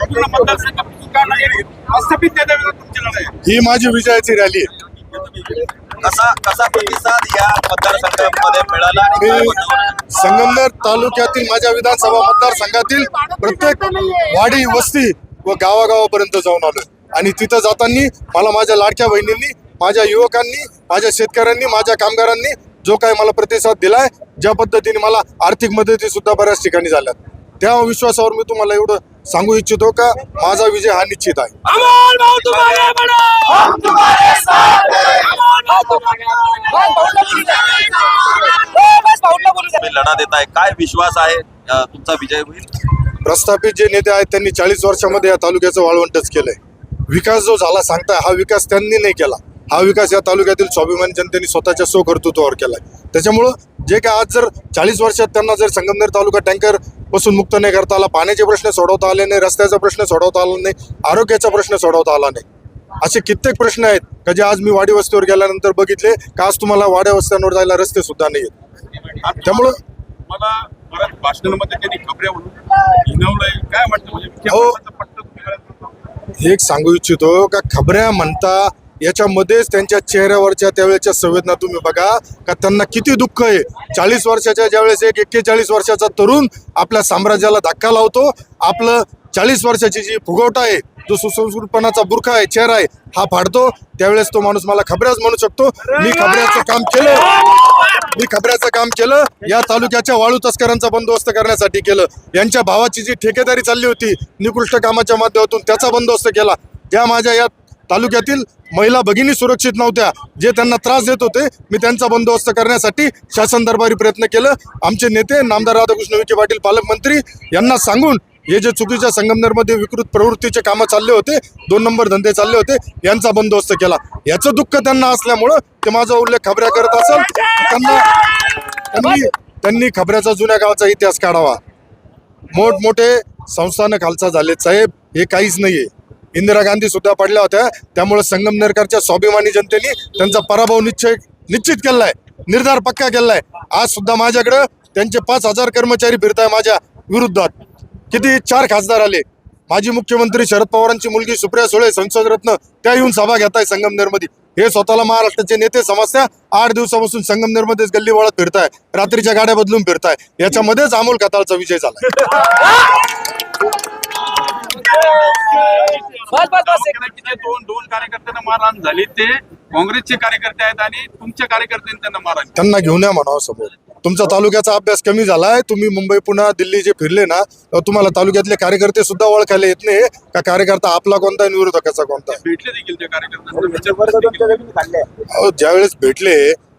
मतदारसंघापासून का नाही प्रस्थापित नेत्याविरोधात तुमची लढाई आहे. ही माझी विजयाची रॅली आहे कसा कसा प्रतिसाद या मतदारसंघामध्ये मिळाला आणि काय मी वातावरण? संगमनेर तालुक्यातील माझ्या विधानसभा मतदारसंघातील प्रत्येक वाडी वस्ती व गावागावापर्यंत जाऊन आलोय आणि तिथं जाताना मला माझ्या लाडक्या बहिणींनी माझ्या युवकांनी माझ्या शेतकऱ्यांनी माझ्या कामगारांनी जो काय मला प्रतिसाद दिलाय ज्या पद्धतीने मला आर्थिक मदती सुद्धा बऱ्याच ठिकाणी झाल्यात त्या विश्वासावर मी तुम्हाला एवढं सांगू इच्छितो का माझा विजय हा निश्चित आहे. अमोल भाऊ तुम्हारे बड़ो हम तुम्हारे साथ हैं। तुम्ही लढा देताय काय विश्वास आहे? अ, तुमचा विजय होईल? प्रस्थापित जे नेते आहेत त्यांनी चाळीस वर्षामध्ये या तालुक्याचं वाळवंटच केलंय. विकास जो झाला सांगताय हा विकास त्यांनी नाही केला. हा विकास या तालुक्यातील स्वाभिमान जनतेने स्वतःच्या सो कर्तृत्वावर केलाय. त्याच्यामुळं जे काय आज जर चाळीस वर्षात त्यांना जर संगमनेर तालुका टँकर पासून मुक्त नाही करता आला पाण्याचे प्रश्न सोडवता आले नाही रस्त्याचा प्रश्न सोडवता आला नाही आरोग्याचा प्रश्न सोडवता आला नाही. असे कित्येक प्रश्न आहेत. का जे आज मी वाडी वस्तीवर गेल्यानंतर बघितले का आज तुम्हाला वाड्या वस्त्यांवर जायला रस्ते सुद्धा नाही आहेत. त्यामुळं मला बऱ्याच भाषणांमध्ये त्यांनी खबऱ्या म्हणून हिनवलंय. काय वाटतं म्हणजे हो. एक सांगू इच्छितो का खबऱ्या म्हणता याच्यामध्येच त्यांच्या चेहऱ्यावरच्या त्यावेळेच्या संवेदना तुम्ही बघा का त्यांना किती दुःख आहे. चाळीस वर्षाच्या ज्यावेळेस एक एक्केचाळीस वर्षाचा तरुण आपल्या साम्राज्याला धक्का लावतो. आपलं चाळीस वर्षाची जी फुगवटा आहे जो सुसंस्कृतपणाचा बुरखा आहे चेहरा आहे हा फाडतो. त्यावेळेस तो माणूस मला खबऱ्याच म्हणू शकतो. मी खबऱ्याचं काम केलं. मी खबऱ्याचं काम केलं. या तालुक्याच्या वाळू तस्करांचा बंदोबस्त करण्यासाठी केलं. यांच्या भावाची जी ठेकेदारी चालली होती निकृष्ट कामाच्या माध्यमातून त्याचा बंदोबस्त केला. ज्या माझ्या या तालुक्यातील महिला भगिनी सुरक्षित नव्हत्या. जे त्यांना त्रास देत होते मी त्यांचा बंदोबस्त करण्यासाठी शासन दरबारी प्रयत्न केलं. आमचे नेते नामदार राधाकृष्ण विखे पाटील पालकमंत्री यांना सांगून हे जे चुकीच्या संगमनेरमध्ये विकृत प्रवृत्तीचे कामं चालले होते दोन नंबर धंदे चालले होते यांचा बंदोबस्त केला. याचं दुःख त्यांना असल्यामुळं ते माझा उल्लेख खबऱ्या करत असेल त्यांना त्यांनी त्यांनी खबऱ्याचा जुन्या गावाचा इतिहास काढावा. मोठमोठे संस्थानं खालचा झाले साहेब हे काहीच नाहीये. इंदिरा गांधी सुद्धा पडल्या होत्या. त्यामुळे संगमनेरकरच्या स्वाभिमानी जनतेने त्यांचा पराभव निश्चय निश्चित केलाय. निर्धार पक्का केलाय. आज सुद्धा माझ्याकडं त्यांचे पाच हजार कर्मचारी फिरताय माझ्या विरुद्धात. किती चार खासदार आले? माजी मुख्यमंत्री शरद पवारांची मुलगी सुप्रिया सुळे संसद रत्न त्या येऊन सभा घेताय संगमनेरमध्ये हे स्वतःला महाराष्ट्राचे नेते समजत्या. आठ दिवसापासून संगमनेरमध्येच गल्ली वळत फिरताय. रात्रीच्या गाड्या बदलून फिरताय. याच्यामध्येच अमोल खताळचा विजय झाला बस बस बस. की जे दोन दोन कार्यकर्त्यांना मारहाण झाली. ते काँग्रेसचे कार्यकर्ते आहेत आणि तुमच्या कार्यकर्त्यांनी त्यांना मारहाण त्यांना घेऊन या म्हणावं समोर. तुमचा तालुक्याचा अभ्यास कमी झालाय. तुम्ही मुंबई पुन्हा दिल्ली जे फिरले ना तुम्हाला तालुक्यातले कार्यकर्ते सुद्धा ओळखायला येत नाही. का कार्यकर्ता आपला कोणता आहे आणि विरोधकाचा कोणता? भेटले देखील त्या कार्यकर्त्यांना. अहो ज्यावेळेस भेटले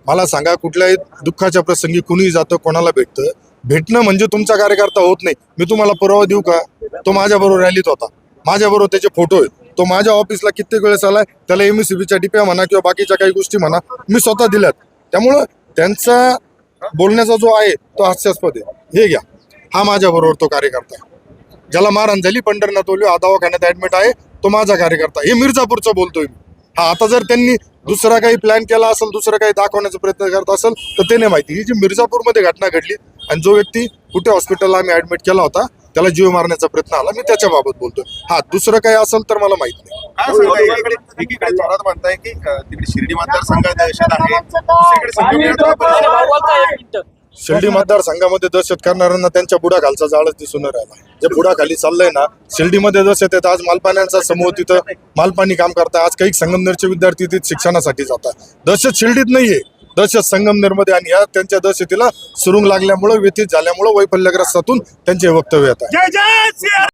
मला सांगा कुठल्याही दुःखाच्या प्रसंगी कुणीही जातं कोणाला भेटतं. भेटणं म्हणजे तुमचा कार्यकर्ता होत नाही. मी तुम्हाला पुरावा देऊ का? तो माझ्याबरोबर रॅलीत होता. माझ्याबरोबर त्याचे फोटो आहेत. तो माझ्या ऑफिसला कित्येक वेळेस आलाय त्याला एम च्या डिप्या म्हणा किंवा बाकीच्या काही गोष्टी म्हणा मी स्वतः दिल्यात. त्यामुळं त्यांचा बोलण्याचा जो आहे तो हास्यास्पद आहे. हे घ्या. हा माझ्याबरोबर तो कार्यकर्ता आहे. ज्याला मारहाण झाली पंढरनाथ ओली हा दवाखान्यात ऍडमिट आहे तो माझा कार्यकर्ता हे मिर्झापूरचं बोलतोय मी. हा आता जर त्यांनी दुसरा काही प्लॅन केला असेल दुसरं काही दाखवण्याचा प्रयत्न करत असेल तर ते नाही माहिती. ही जी मिर्झापूरमध्ये घटना घडली आणि जो व्यक्ती कुठे हॉस्पिटलला आम्ही ऍडमिट केला होता त्याला जीव मारण्याचा प्रयत्न आला मी त्याच्याबाबत बोलतोय. हा दुसरं काही असेल तर मला माहीत नाही. काय सांगताय? एकीकडे एकीकडे जोरात म्हणताय की अ, तिकडे शिर्डी मतदारसंघात दहशत आहे. दुसरीकडे संगमनेर भाऊ बोलता एक मिनिट. शिर्डी मतदारसंघामध्ये दहशत करणाऱ्यांना त्यांच्या बुडाखालचा जाळच दिसून राहिला. जे बुडाखाली चाललंय ना शिर्डीमध्ये दहशत येत आज मालपाण्यांचा समूह तिथं मालपाणी काम करता आज काही संगमनेरचे विद्यार्थी तिथे शिक्षणासाठी जातात. दहशत शिर्डीत नाहीये. दहशत संगमनेरमध्ये आणि या त्यांच्या दहशतीला सुरुंग लागल्यामुळं व्यथित झाल्यामुळं वैफल्यग्रस्तातून त्यांचे वक्तव्य येत आहे.